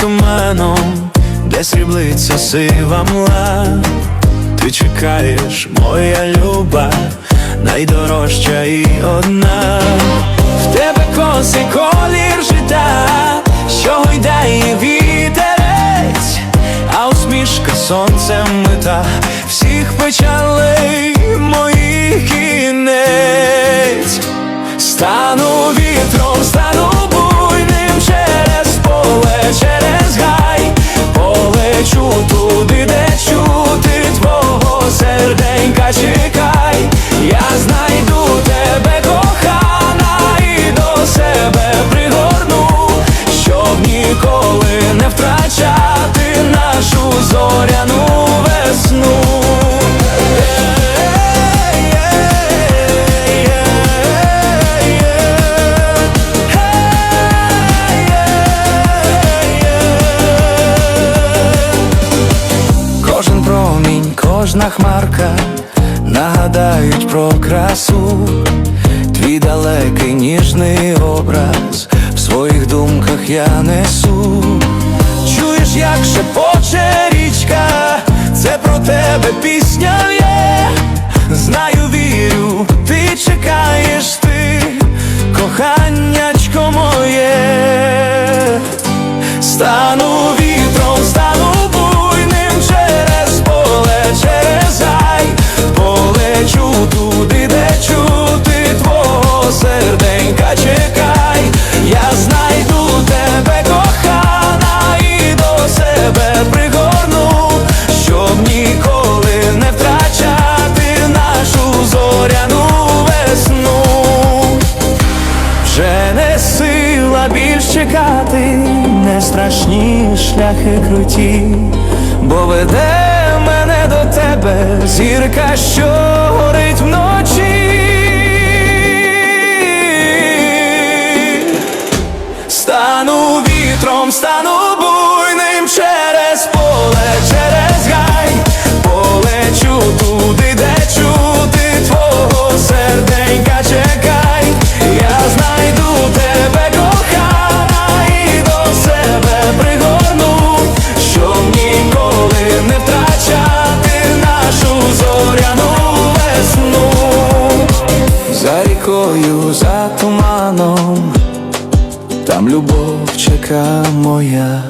туманом, де сріблиться сива мла, ти чекаєш, моя люба, найдорожча і одна. В тебе косий колір життя, що гойдає вітерець, а усмішка сонцем мита всіх печалей зоряну весну. Кожен промінь, кожна хмарка нагадають про красу, твій далекий ніжний образ в своїх думках я несу. Чуєш, як шепоче коханнячко моє. Вже не сила більш чекати, не страшні шляхи круті, бо веде мене до тебе зірка, що горить вночі. Стану вітром, стану рікою, за туманом, там любов чека моя.